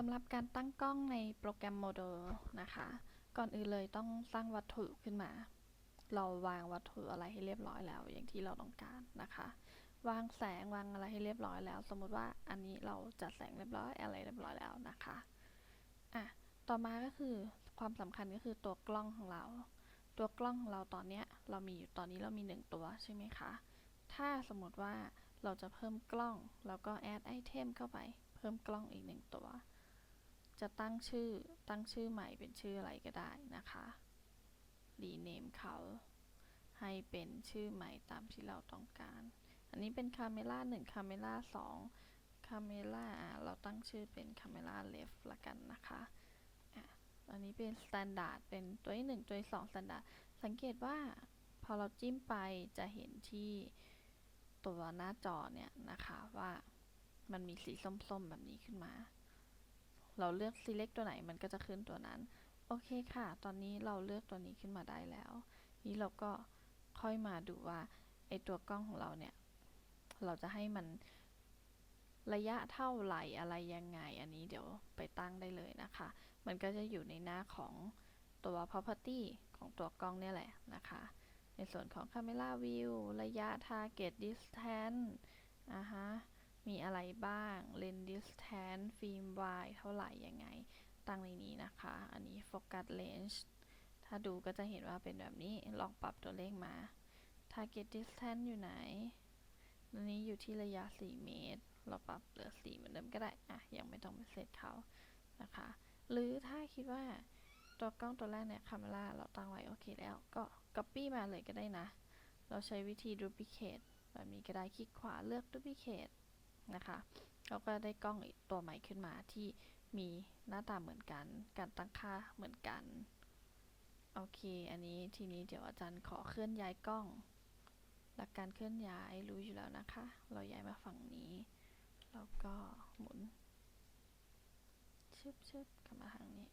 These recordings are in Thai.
สำหรับการตั้งกล้องในโปรแกรม Model นะคะ ก่อนอื่นเลยต้องสร้างวัตถุขึ้นมา เราวางวัตถุอะไรให้เรียบร้อยแล้ว อย่างที่เราต้องการนะคะ วางแสงวางอะไรให้เรียบร้อยแล้ว สมมติว่าอันนี้เราจัดแสงเรียบร้อยอะไรเรียบร้อยแล้วนะคะอะต่อมาก็คือความสำคัญก็คือตัวกล้องของเรา ตัวกล้องของเราตอนเนี้ยเรามีอยู่ตอนนี้เรามีหนึ่งตัวใช่ไหมคะ ถ้าสมมติว่าเราจะเพิ่มกล้อง แล้วก็แอดไอเทมเข้าไป เพิ่มกล้องอีกหนึ่งตัว จะตั้งชื่อตั้งชื่อใหม่เป็นชื่ออะไรก็ได้นะคะรีเนมเขา ให้เป็นชื่อใหม่ตามที่เราต้องการ อันนี้เป็นคาเมล่าหนึ่งคาเมล่าสองคาเมล่าเราตั้งชื่อเป็นคาเมล่าเลฟละกันนะคะอันนี้เป็นสแตนดาร์ดเป็นตัวที่หนึ่งตัวที่สองสแตนดาร์ดสังเกตว่าพอเราจิ้มไปจะเห็นที่ตัวหน้าจอเนี่ยนะคะว่ามันมีสีส้มๆแบบนี้ขึ้นมา เราเลือก select ตัวไหนมันก็จะขึ้นตัวนั้น โอเคค่ะ ตอนนี้เราเลือกตัวนี้ขึ้นมาได้แล้ว นี้เราก็ค่อยมาดูว่าไอตัวกล้องของเราเนี่ย เราจะให้มันระยะเท่าไหร่อะไรยังไง อันนี้เดี๋ยวไปตั้งได้เลยนะคะ มันก็จะอยู่ในหน้าของตัว property ของตัวกล้องเนี่ยแหละนะคะ ในส่วนของ camera view ระยะ target distance อ่าฮะ มีอะไรบ้าง lens distance ฟิล์ม wide เท่าไหร่ยังไง ตั้งในนี้นะคะ อันนี้ focus range ถ้าดูก็จะเห็นว่าเป็นแบบนี้ ลองปรับตัวเลขมา target distance อยู่ไหนอันนี้อยู่ที่ระยะ 4 เมตร เราปรับเหลือ 4 เหมือนเดิมก็ได้ อะ ยังไม่ต้องไปเซตเขานะคะ หรือถ้าคิดว่าตัวกล้องตัวแรกเนี่ยคาเมราเราตั้งไว้โอเคแล้ว ก็ copy มาเลยก็ได้นะ เราใช้วิธี duplicate แบบนี้ก็ได้ คลิกขวาเลือก duplicate นะคะเราก็ได้กล้องตัวใหม่ขึ้นมาที่มีหน้าตาเหมือนกัน การตั้งค่าเหมือนกัน โอเค อันนี้ทีนี้เดี๋ยวอาจารย์ขอเคลื่อนย้ายกล้อง หลักการเคลื่อนย้ายรู้อยู่แล้วนะคะ เราย้ายมาฝั่งนี้ แล้วก็หมุนชึบชึบกลับมาทางนี้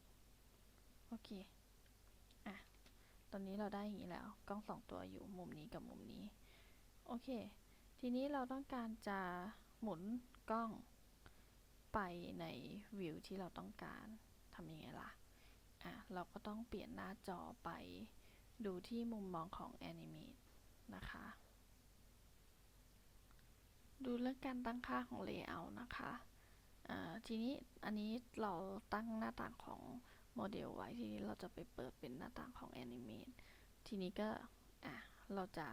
โอเค อะ ตอนนี้เราได้อย่างนี้แล้ว กล้องสองตัวอยู่มุมนี้กับมุมนี้ โอเค ทีนี้เราต้องการจะ หมุนกล้อง ไปในวิวที่เราต้องการทำยังไงล่ะ อะ เราก็ต้องเปลี่ยนหน้าจอไปดูที่มุมมองของ Animate นะคะ ดูเรื่องการตั้งค่าของ Layout นะคะทีนี้อันนี้เราตั้งหน้าต่างของโมเดลไว้ทีนี้เราจะไปเปิดเป็นหน้าต่างของ Animate ทีนี้ก็ อะ เราจะ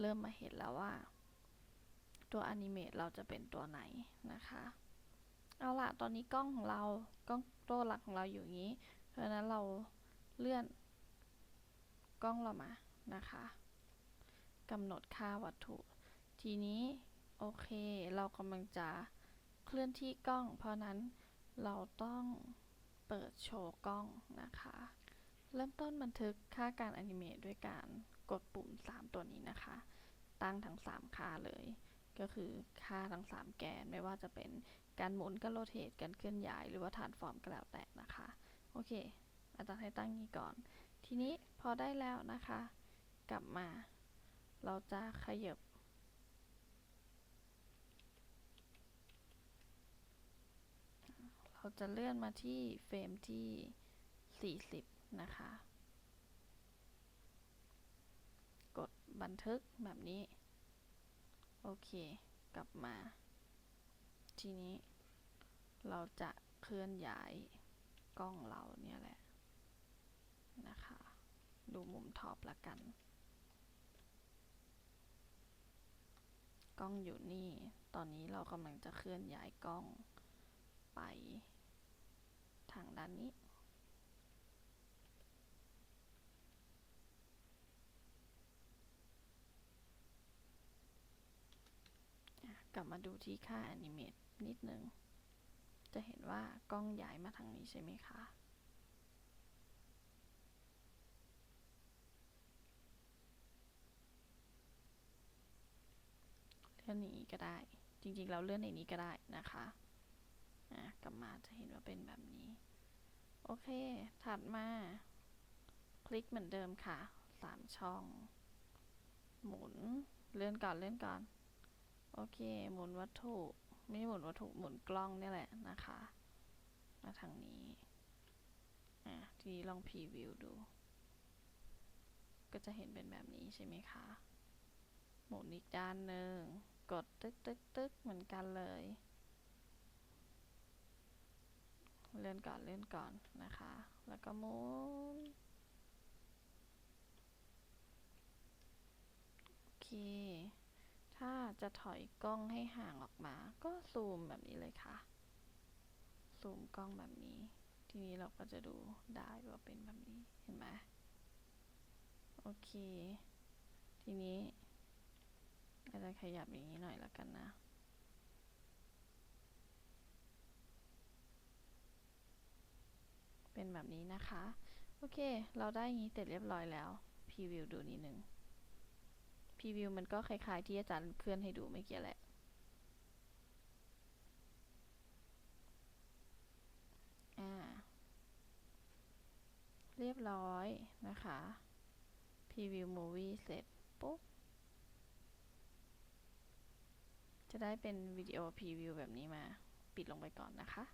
เริ่มมาเห็นแล้วว่า ตัวอนิเมตเราจะเป็นตัวไหนนะคะ เอาละตอนนี้กล้องของเรากล้องตัวหลักของเราอยู่อย่างนี้ เพราะฉะนั้นเราเลื่อนกล้องเรามานะคะกำหนดค่าวัตถุ ทีนี้โอเค เรากำลังจะเคลื่อนที่กล้อง เพราะนั้นเราต้องเปิดโชว์กล้องนะคะ เริ่มต้นบันทึกค่าการอนิเมตด้วยการกดปุ่ม 3 ตัวนี้นะคะ ตั้งทั้ง 3 ค่าเลย ก็คือค่าทั้ง 3 แกนไม่ว่าจะเป็นการหมุนการโรเตทการเคลื่อนย้าย หรือว่าฐานฟอร์มก็แล้วแต่นะคะ โอเค อาจารย์ให้ตั้งนี้ก่อน ทีนี้พอได้แล้วนะคะ กลับมา เราจะขยับเราจะเลื่อนมาที่เฟรมที่ 40 นะคะ กดบันทึกแบบนี้ โอเคกลับมา ทีนี้ เราจะเคลื่อนย้ายกล้องเราเนี่ยแหละนะคะ ดูมุมท็อปละกัน กล้องอยู่นี่ ตอนนี้เรากำลังจะเคลื่อนย้ายกล้องไป ทางด้านนี้ กลับมาดูที่ค่า Animate นิดนึง จะเห็นว่ากล้องย้ายมาทางนี้ใช่ไหมคะ เลื่อนอย่างนี้ก็ได้ จริงๆ เราเลื่อนในนี้ก็ได้นะคะอะกลับมาจะเห็นว่าเป็นแบบนี้ โอเค ถัดมา คลิกเหมือนเดิมค่ะ สามช่อง หมุน เลื่อนก่อน เลื่อนก่อน โอเค หมุนวัตถุ ไม่หมุนวัตถุ หมุนกล้องนี่แหละนะคะ มาทางนี้ อะ ทีนี้ลองพรีวิวดู ก็จะเห็นเป็นแบบนี้ใช่ไหมคะ หมุนอีกด้านหนึ่ง กดตึกตึกตึกเหมือนกันเลย เลื่อนก่อน เลื่อนก่อนนะคะ แล้วก็หมุนโอเค ถ้าจะถอยกล้องให้ห่างออกมา ก็ซูมแบบนี้เลยค่ะ ซูมกล้องแบบนี้ ทีนี้เราก็จะดูได้ว่าเป็นแบบนี้ เห็นไหมโอเค ทีนี้อาจจะขยับอย่างนี้หน่อยละกันนะ เป็นแบบนี้นะคะ โอเค เราได้อย่างนี้เสร็จเรียบร้อยแล้วพรีวิวดูนิดนึง พรีวิวมันก็คล้ายๆ ที่อาจารย์เคลื่อนให้ดูเมื่อกี้แหละ เรียบร้อยนะคะพรีวิวมูวี่เสร็จปุ๊บ จะได้เป็นวิดีโอพรีวิวแบบนี้มา ปิดลงไปก่อนนะคะ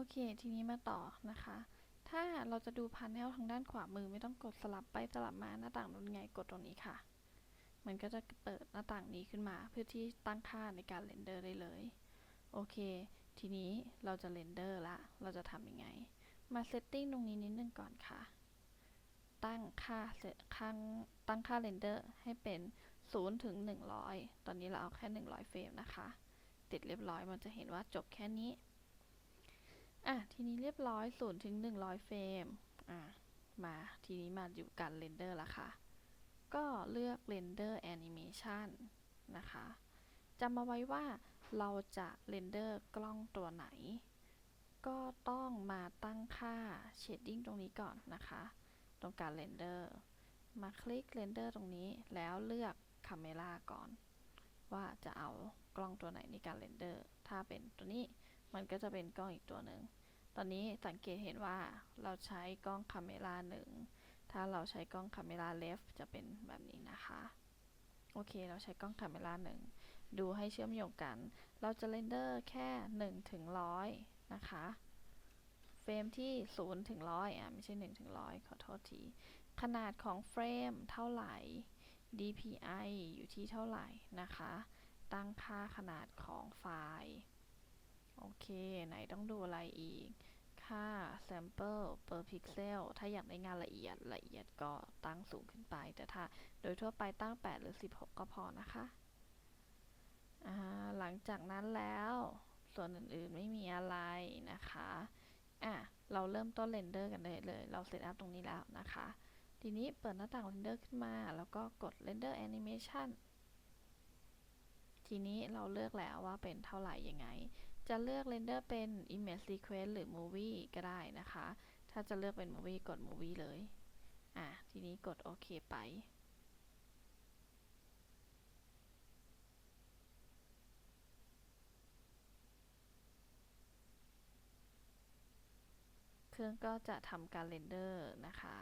โอเค ทีนี้มาต่อนะคะ ถ้าเราจะดูพาร์เนลทางด้านขวามือไม่ต้องกดสลับไปสลับมาหน้าต่างนู้นไงกดตรงนี้ค่ะ มันก็จะเปิดหน้าต่างนี้ขึ้นมา เพื่อที่ตั้งค่าในการเรนเดอร์ได้เลย โอเค ทีนี้เราจะเรนเดอร์ละ เราจะทำยังไง มาเซตติ้งตรงนี้นิดนึงก่อนค่ะ ตั้งค่าเซตข้างตั้งค่าเรนเดอร์ให้เป็น0ถึง100 ตอนนี้เราเอาแค่ 100 เฟรมนะคะ ติดเรียบร้อยมันจะเห็นว่าจบแค่นี้ อะทีนี้เรียบร้อย0ถึง100เฟรมอะมาทีนี้มาอยู่การเรนเดอร์ละค่ะ ก็เลือก Render Animation นะคะจำมาไว้ว่าเราจะเรนเดอร์กล้องตัวไหน ก็ต้องมาตั้งค่า Shading ตรงนี้ก่อนนะคะ ตรงการเรนเดอร์มาคลิกเรนเดอร์ตรงนี้แล้วเลือก Camera ก่อน ว่าจะเอากล้องตัวไหนในการเรนเดอร์ ถ้าเป็นตัวนี้มันก็จะเป็นกล้องอีกตัวหนึ่ง ตอนนี้สังเกตเห็นว่าเราใช้กล้อง Camera หนึ่งถ้าเราใช้กล้อง Camera left จะเป็นแบบนี้นะคะ โอเค เราใช้กล้อง Camera หนึ่งดูให้เชื่อมโยงกัน เราจะเรนเดอร์แค่1ถึง100 นะคะ เฟรมที่0ถึง100อะไม่ใช่1ถึง100 ขอโทษที ขนาดของเฟรมเท่าไหร่ DPI อยู่ที่เท่าไหร่นะคะ ตั้งค่าขนาดของไฟล์ โอเค ไหนต้องดูอะไรอีก ค่า sample per pixel ถ้าอยากได้งานละเอียดละเอียดก็ตั้งสูงขึ้นไป แต่ถ้าโดยทั่วไปตั้ง 8 หรือ 16 ก็พอนะคะหลังจากนั้นแล้วส่วนอื่นๆไม่มีอะไรนะคะอะเราเริ่มต้นเรนเดอร์กันเลยเลย เราเซตอัพตรงนี้แล้วนะคะ ทีนี้เปิดหน้าต่างเรนเดอร์ขึ้นมา แล้วก็กด render animation ทีนี้เราเลือกแล้วว่าเป็นเท่าไหร่ยังไง จะเลือก render เป็น image sequence หรือ movie ก็ได้นะคะ ถ้าจะเลือกเป็น movie กด movie เลย อะ ทีนี้กดโอเคไป เครื่องก็จะทำการเรนเดอร์นะคะ